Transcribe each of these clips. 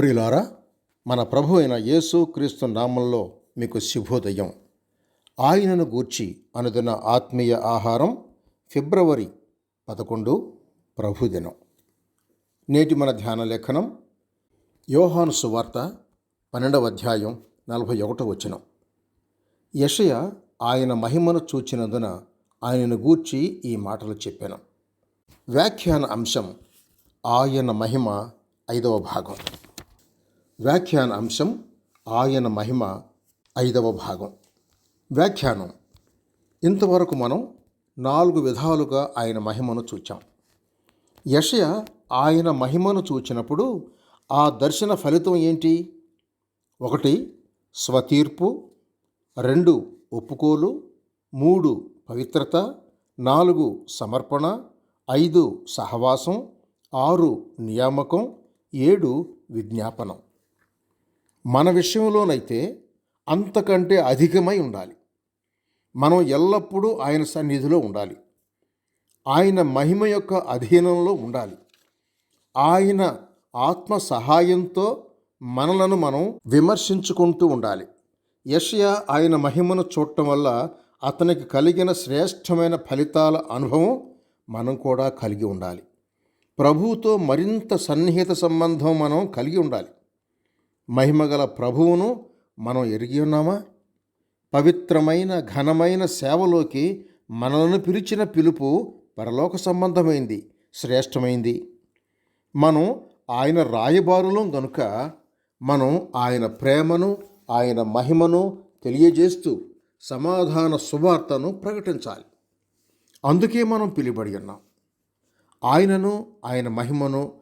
ప్రియులారా మన ప్రభు అయిన యేసు క్రీస్తు నామంలో మీకు శుభోదయం. ఆయనను గూర్చి అనుదిన ఆత్మీయ ఆహారం ఫిబ్రవరి పదకొండు ప్రభుదినం నేటి మన ధ్యాన లేఖనం యోహాను సువార్త పన్నెండవ అధ్యాయం నలభై ఒకటో వచనం. యషయ ఆయన మహిమను చూచినందున ఆయనను గూర్చి ఈ మాటలు చెప్పాను. వ్యాఖ్యాన అంశం ఆయన మహిమ ఐదవ భాగం. వ్యాఖ్యాన అంశం ఆయన మహిమ ఐదవ భాగం. వ్యాఖ్యానం. ఇంతవరకు మనం నాలుగు విధాలుగా ఆయన మహిమను చూచాం. యషయ ఆయన మహిమను చూచినప్పుడు ఆ దర్శన ఫలితం ఏంటి? ఒకటి స్వతీర్పు. రెండు ఒప్పుకోలు. మూడు పవిత్రత. నాలుగు సమర్పణ. ఐదు సహవాసం. ఆరు నియామకం. ఏడు విజ్ఞాపనం. మన విషయంలోనైతే అంతకంటే అధికమై ఉండాలి. మనం ఎల్లప్పుడూ ఆయన సన్నిధిలో ఉండాలి. ఆయన మహిమ యొక్క అధీనంలో ఉండాలి. ఆయన ఆత్మ సహాయంతో మనలను మనం విమర్శించుకుంటూ ఉండాలి. యషయా ఆయన మహిమను చూడటం వల్ల అతనికి కలిగిన శ్రేష్టమైన ఫలితాల అనుభవం మనం కూడా కలిగి ఉండాలి. ప్రభువుతో మరింత సన్నిహిత సంబంధం మనం కలిగి ఉండాలి. మహిమగల ప్రభువును మనం ఎరిగి ఉన్నామా? పవిత్రమైన ఘనమైన సేవలోకి మనలను పిలిచిన పిలుపు పరలోక సంబంధమైంది శ్రేష్టమైంది. మనం ఆయన రాయబారులం గనుక మనం ఆయన ప్రేమను ఆయన మహిమను తెలియజేస్తూ సమాధాన సువార్తను ప్రకటించాలి. అందుకే మనం పిలుబడి ఉన్నాం. ఆయనను ఆయన మహిమను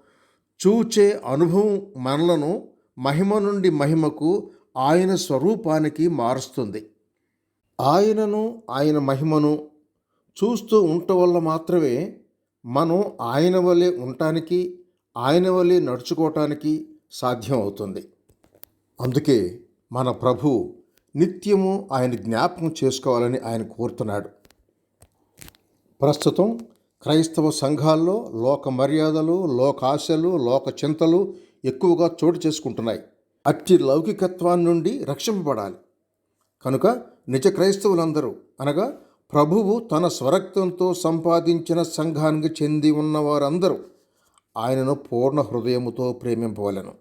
చూచే అనుభవం మనలను మహిమ నుండి మహిమకు ఆయన స్వరూపానికి మారుస్తుంది. ఆయనను ఆయన మహిమను చూస్తూ ఉండటం వల్ల మాత్రమే మనం ఆయన వలె ఉండటానికి ఆయన వలె నడుచుకోవటానికి సాధ్యం అవుతుంది అందుకే మన ప్రభు నిత్యము ఆయన జ్ఞాపకం చేసుకోవాలని ఆయన కోరుతున్నాడు. ప్రస్తుతం క్రైస్తవ సంఘాల్లో లోక మర్యాదలు లోకాశలు లోక చింతలు ఎక్కువగా చోటు చేసుకుంటున్నాయి. అట్టి లౌకికత్వాన్ని నుండి రక్షింపబడాలి. కనుక నిజ క్రైస్తవులందరూ అనగా ప్రభువు తన స్వరక్తంతో సంపాదించిన సంఘానికి చెంది ఉన్న వారందరూ ఆయనను పూర్ణ హృదయముతో ప్రేమింపవలను.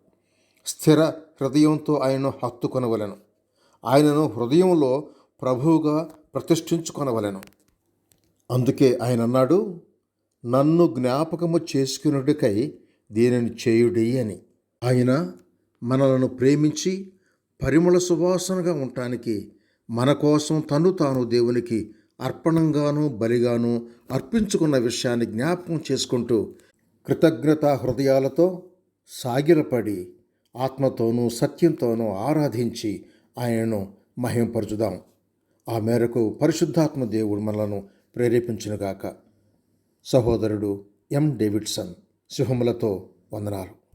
స్థిర హృదయంతో ఆయనను హత్తుకొనవలను. ఆయనను హృదయంలో ప్రభువుగా ప్రతిష్ఠించుకొనవలను. అందుకే ఆయన అన్నాడు నన్ను జ్ఞాపకము చేసుకున్నట్టుకై దీనిని చేయుడి అని. ఆయన మనలను ప్రేమించి పరిమళ సువాసనగా ఉండటానికి మన కోసం తను తాను దేవునికి అర్పణంగాను బలిగాను అర్పించుకున్న విషయాన్ని జ్ఞాపకం చేసుకుంటూ కృతజ్ఞతా హృదయాలతో సాగిలపడి ఆత్మతోనూ సత్యంతోనూ ఆరాధించి ఆయనను మహింపరచుదాం. ఆ మేరకు పరిశుద్ధాత్మ దేవుడు మనలను ప్రేరేపించునుగాక. సహోదరుడు ఎం. డేవిడ్సన్ సింహములతో వందనాలు.